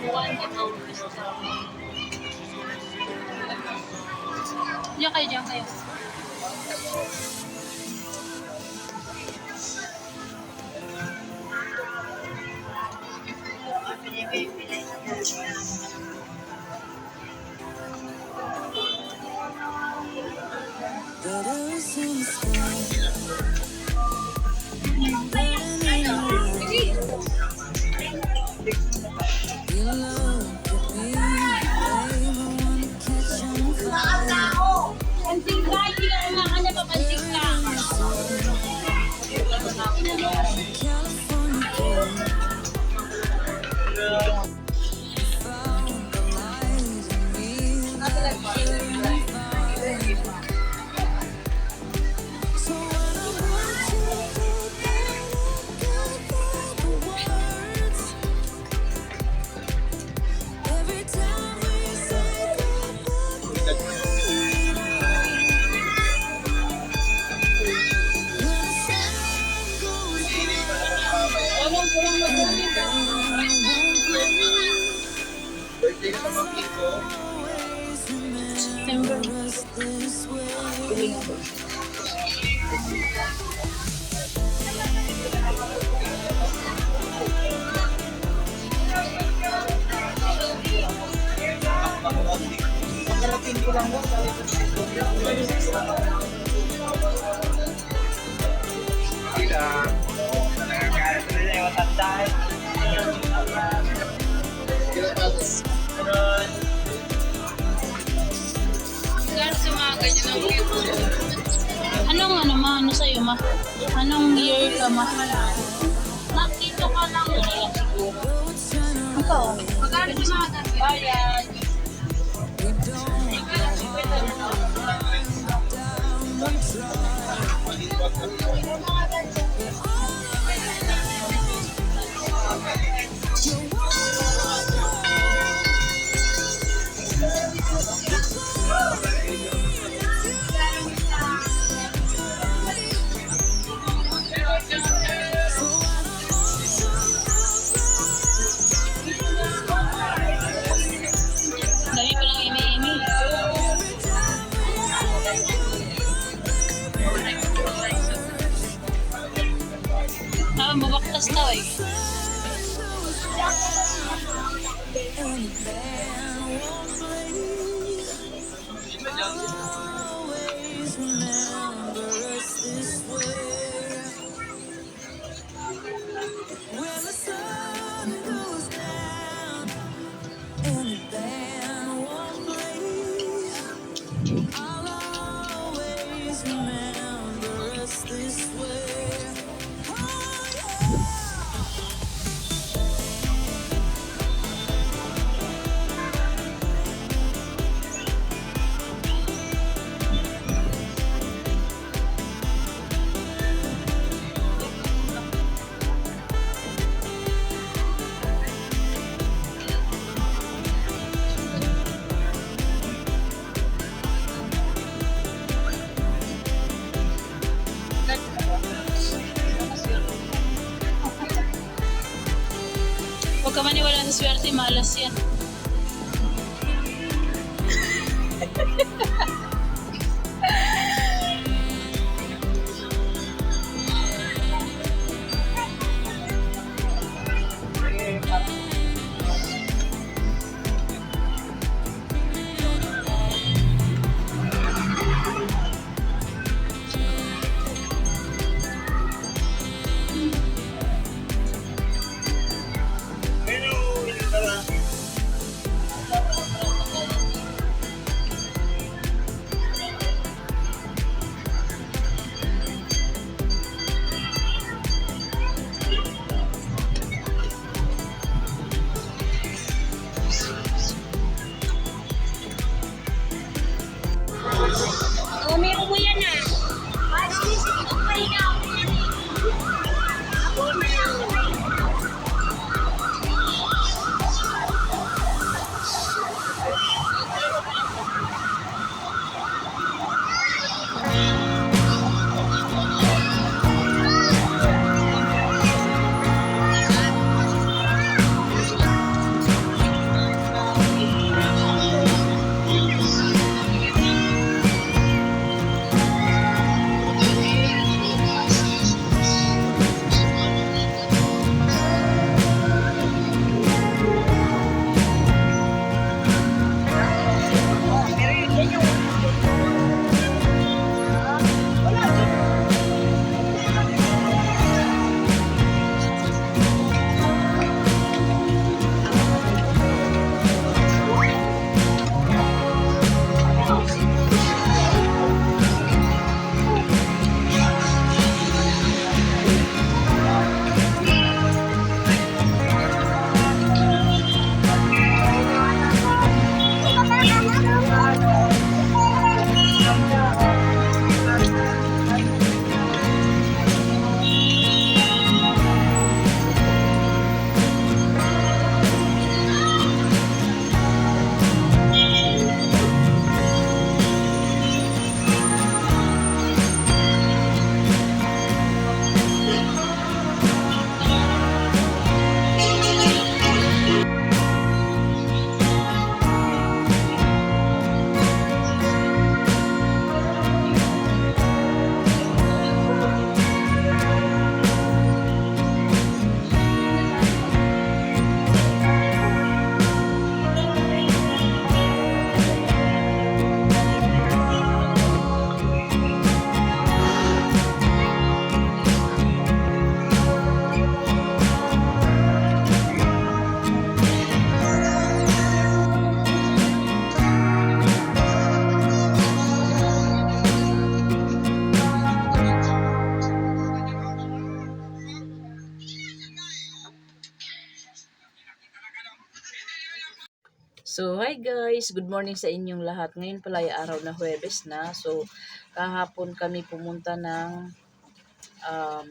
Diyan kayo, diyan kayo. Birthday sa mga ko. September. Sila. Nakakain Anong ano ma? Ano sa'yo ma? Anong year ka ma? Nakito ka lang. Ito. Magkano yung mga ganyan? Huwag ka maniwala sa swerte, malas yan. So, guys! Good morning sa inyong lahat. Ngayon pala ay araw na Huwebes na. So, kahapon kami pumunta ng um,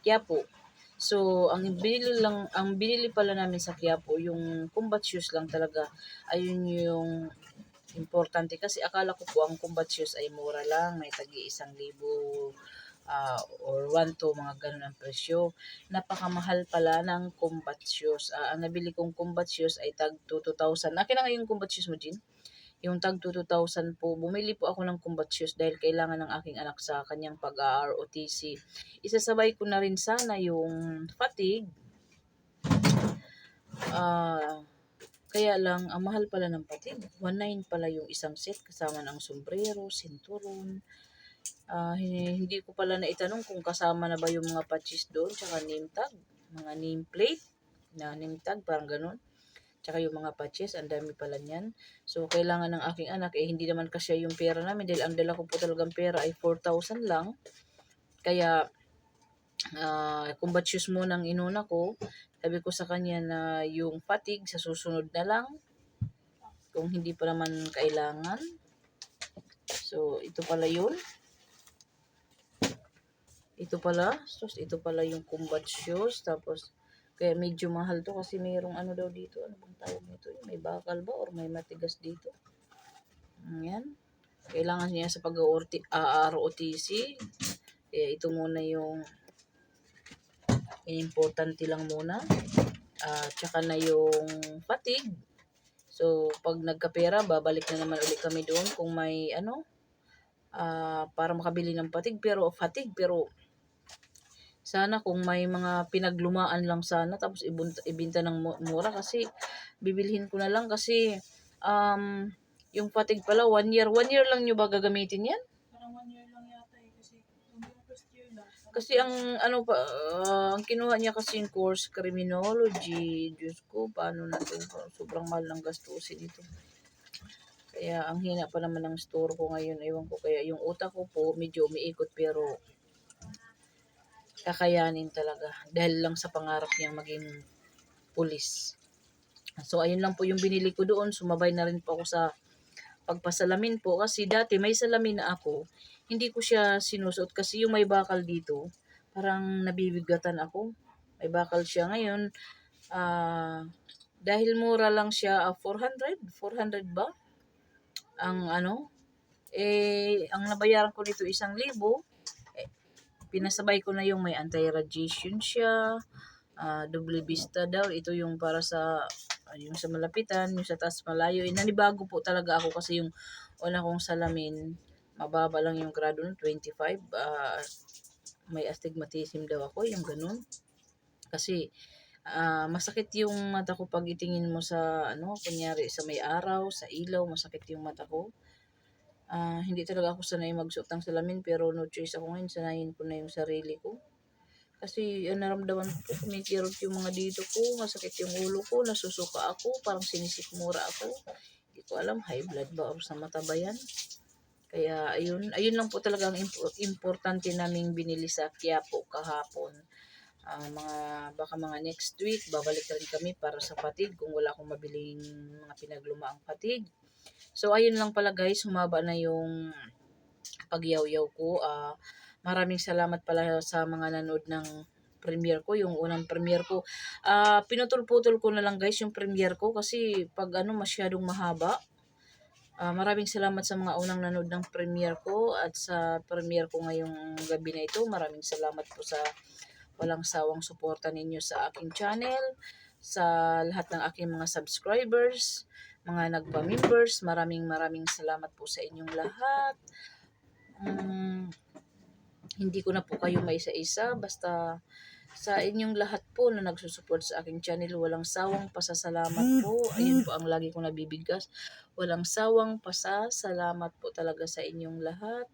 Quiapo. So, ang binili lang, ang binili pala namin sa Quiapo, yung combat shoes lang talaga. Ayun yung importante kasi akala ko po ang combat shoes ay mura lang, may tagi isang libo ah, or 1 to mga ganun ang presyo. Napakamahal pala ng combat shoes. Ah, ang nabili kong combat shoes ay tag to 2,000. Akin na nga yung combat shoes mo, Jin? Yung tag to 2,000 po. Bumili po ako ng combat shoes dahil kailangan ng aking anak sa kanyang pag-ROTC. Isasabay ko na rin sana yung fatigue. Ah, kaya lang, ang mahal pala ng fatigue. 1.9 pala yung isang set kasama ng sombrero, sinturon, Ah, hindi, ko pala na itanong kung kasama na ba yung mga patches doon, tsaka name tag, mga nameplate na name tag, parang ganun. Tsaka yung mga patches, ang dami pala niyan. So, kailangan ng aking anak, eh, hindi naman kasi yung pera namin, dahil ang dala ko po talagang pera ay 4,000 lang. Kaya, ah combat shoes muna ang inuna ko. Sabi ko sa kanya na yung fatigue sa susunod na lang. Kung hindi pa naman kailangan. So, ito pala yun. Ito pala, sus, ito pala yung combat shoes. Tapos, kaya medyo mahal to kasi mayroong ano daw dito. Ano bang tawag nito? May bakal ba or may matigas dito? Ayan. Kailangan niya sa pag-ROTC. Kaya ito muna yung importante lang muna. Ah, tsaka na yung fatigue. So, pag nagkapera, babalik na naman ulit kami doon kung may ano, ah para makabili ng fatigue. Pero, fatigue, pero sana kung may mga pinaglumaan lang sana tapos ibunta, ibinta ng mu- mura kasi bibilhin ko na lang kasi um, yung fatigue pala one year one year lang nyo ba gagamitin yan Parang one year lang yata eh. Kasi first year lang. kasi ang ano pa ah, ang kinuha niya kasi yung course criminology Diyos ko paano na to sobrang mahal ng gastusin ito kaya ang hina pa naman ng store ko ngayon ewan ko kaya yung utak ko po medyo umiikot pero kakayanin talaga dahil lang sa pangarap niyang maging pulis. So ayun lang po yung binili ko doon, sumabay na rin po ako sa pagpasalamin po kasi dati may salamin na ako, hindi ko siya sinusuot kasi yung may bakal dito, parang nabibigatan ako. May bakal siya ngayon. ah dahil mura lang siya, ah, 400, 400 ba? Ang ano? Eh, ang nabayaran ko dito isang libo, pinasabay ko na yung may anti-radiation siya, ah double vista daw. Ito yung para sa, ah, yung sa malapitan, yung sa taas malayo. Eh, nanibago po talaga ako kasi yung una kong salamin, mababa lang yung grado nun, 25. ah may astigmatism daw ako, yung ganun. Kasi, ah masakit yung mata ko pag itingin mo sa, ano, kunyari sa may araw, sa ilaw, masakit yung mata ko. Ah, hindi talaga ako sanay magsuot ng salamin pero no choice ako ngayon, sanayin ko na yung sarili ko. Kasi ang naramdaman ko, kumikirot yung mga dito ko, masakit yung ulo ko, nasusuka ako, parang sinisikmura ako. Hindi ko alam, high blood ba or sa mata ba yan? Kaya ayun, ayun lang po talaga ang impo- importante naming binili sa Quiapo kahapon. Ah, mga baka mga next week babalik rin kami para sa fatigue kung wala akong mabiling mga pinaglumaang fatigue. So ayun lang pala guys, humaba na yung pagyaw-yaw ko. Ah, maraming salamat pala sa mga nanood ng premiere ko, yung unang premiere ko. Ah, pinutol-putol ko na lang guys yung premiere ko kasi pag ano masyadong mahaba. Ah, maraming salamat sa mga unang nanood ng premiere ko at sa premiere ko ngayong gabi na ito. Maraming salamat po sa walang sawang suporta ninyo sa aking channel, sa lahat ng aking mga subscribers, mga nagpa-members. Maraming maraming salamat po sa inyong lahat. Mm, hindi ko na po kayo maisa-isa, basta sa inyong lahat po na nagsusupport sa aking channel, walang sawang pasasalamat po. Ayun po ang lagi kong nabibigkas. Walang sawang pasasalamat po talaga sa inyong lahat.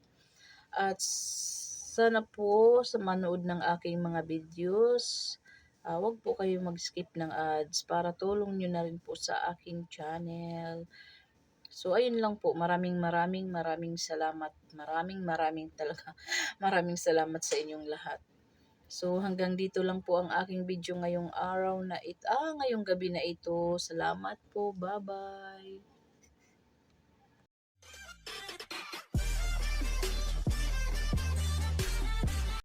At sana po sa manood ng aking mga videos, ah, wag po kayo mag-skip ng ads para tulong nyo na rin po sa aking channel. So, ayun lang po. Maraming maraming maraming salamat. Maraming maraming talaga. Maraming salamat sa inyong lahat. So hanggang dito lang po ang aking video ngayong araw na ito, ah, ngayong gabi na ito. Salamat po. Bye-bye.